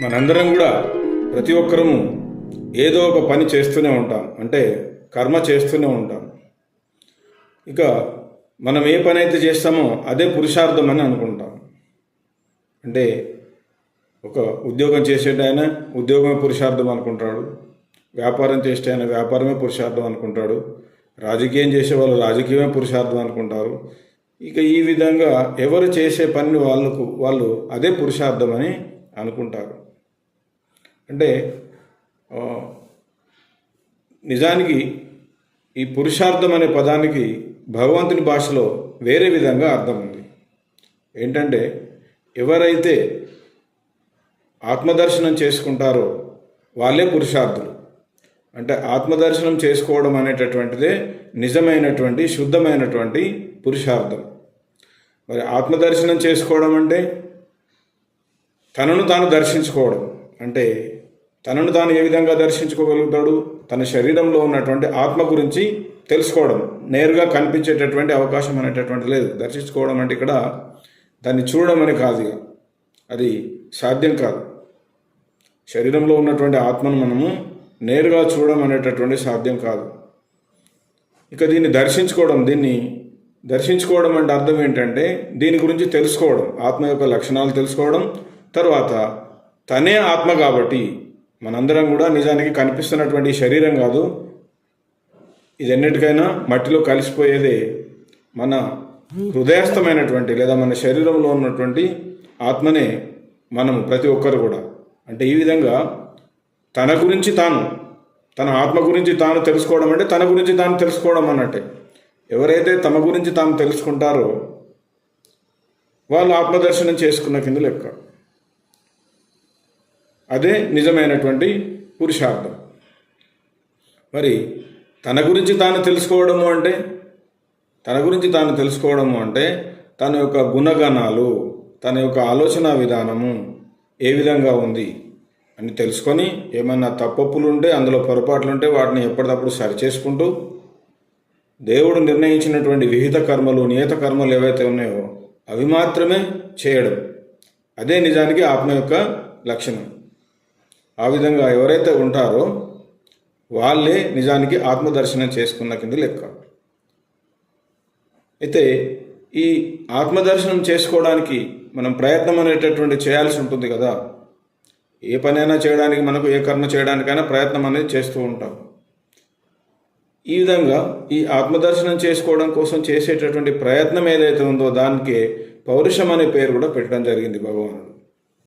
మనందరం కూడా ప్రతి ఒక్కరము ఏదో ఒక పని చేస్తూనే ఉంటాం. అంటే కర్మ చేస్తూనే ఉంటాం. ఇక మనం ఏ పని అయితే చేస్తామో అదే పురుషార్థం అని అనుకుంటాం. అంటే ఒక ఉద్యోగం చేసేట ఆయన ఉద్యోగమే పురుషార్థం అనుకుంటాడు. వ్యాపారం చేసే ఆయన వ్యాపారమే పురుషార్థం అనుకుంటాడు. రాజకీయం చేసే వాళ్ళు రాజకీయమే పురుషార్థం అనుకుంటారు. ఇక ఈ విధంగా ఎవరు చేసే పని వాళ్ళకు వాళ్ళు అదే పురుషార్థం అని అనుకుంటారు. అంటే నిజానికి ఈ పురుషార్థం అనే పదానికి భగవంతుని భాషలో వేరే విధంగా అర్థం ఉంది. ఏంటంటే ఎవరైతే ఆత్మదర్శనం చేసుకుంటారో వాళ్ళే పురుషార్థులు. అంటే ఆత్మదర్శనం చేసుకోవడం అనేటటువంటిదే నిజమైనటువంటి శుద్ధమైనటువంటి పురుషార్థం. మరి ఆత్మదర్శనం చేసుకోవడం అంటే తనను తాను దర్శించుకోవడం. అంటే తనను తాను ఏ విధంగా దర్శించుకోగలుగుతాడు? తన శరీరంలో ఉన్నటువంటి ఆత్మ గురించి తెలుసుకోవడం. నేరుగా కనిపించేటటువంటి అవకాశం అనేటటువంటి లేదు. దర్శించుకోవడం అంటే ఇక్కడ దాన్ని చూడడం అని కాదు అది సాధ్యం కాదు. శరీరంలో ఉన్నటువంటి ఆత్మను మనము నేరుగా చూడడం అనేటటువంటి సాధ్యం కాదు. ఇక దీన్ని దర్శించుకోవడం దీన్ని దర్శించుకోవడం అంటే అర్థం ఏంటంటే దీని గురించి తెలుసుకోవడం. ఆత్మ యొక్క లక్షణాలు తెలుసుకోవడం తర్వాత తనే ఆత్మ కాబట్టి మనందరం కూడా నిజానికి కనిపిస్తున్నటువంటి శరీరం కాదు. ఇది ఎన్నిటికైనా మట్టిలో కలిసిపోయేదే మన హృదయస్థమైనటువంటి లేదా మన శరీరంలో ఉన్నటువంటి ఆత్మనే మనం ప్రతి ఒక్కరు కూడా. అంటే ఈ విధంగా తన గురించి తాను తన ఆత్మ గురించి తాను తెలుసుకోవడం అంటే తన గురించి తాను తెలుసుకోవడం అన్నట్టే. ఎవరైతే తమ గురించి తాము తెలుసుకుంటారో వాళ్ళు ఆత్మదర్శనం చేసుకున్న కింద లెక్క. అదే నిజమైనటువంటి పురుషార్థం. మరి తన గురించి తాను తెలుసుకోవడము అంటే తన గురించి తాను తెలుసుకోవడము అంటే తన యొక్క గుణగణాలు తన యొక్క ఆలోచన విధానము ఏ విధంగా ఉంది అని తెలుసుకొని ఏమన్నా తప్పప్పులు ఉంటే అందులో పొరపాట్లు ఉంటే వాటిని ఎప్పటికప్పుడు సరిచేసుకుంటూ దేవుడు నిర్ణయించినటువంటి విహిత కర్మలు నియత కర్మలు ఏవైతే ఉన్నాయో అవి మాత్రమే చేయడం. అదే నిజానికి ఆత్మ యొక్క లక్షణం. ఆ విధంగా ఎవరైతే ఉంటారో వాళ్ళే నిజానికి ఆత్మదర్శనం చేసుకున్న కింద లెక్క. అయితే ఈ ఆత్మదర్శనం చేసుకోవడానికి మనం ప్రయత్నం అనేటటువంటి చేయాల్సి ఉంటుంది కదా. ఏ పనైనా చేయడానికి మనకు ఏ కర్మ చేయడానికైనా ప్రయత్నం అనేది చేస్తూ ఉంటాం. ఈ విధంగా ఈ ఆత్మదర్శనం చేసుకోవడం కోసం చేసేటటువంటి ప్రయత్నం ఏదైతే ఉందో దానికి పౌరుషం అనే పేరు కూడా పెట్టడం జరిగింది భగవానుడు.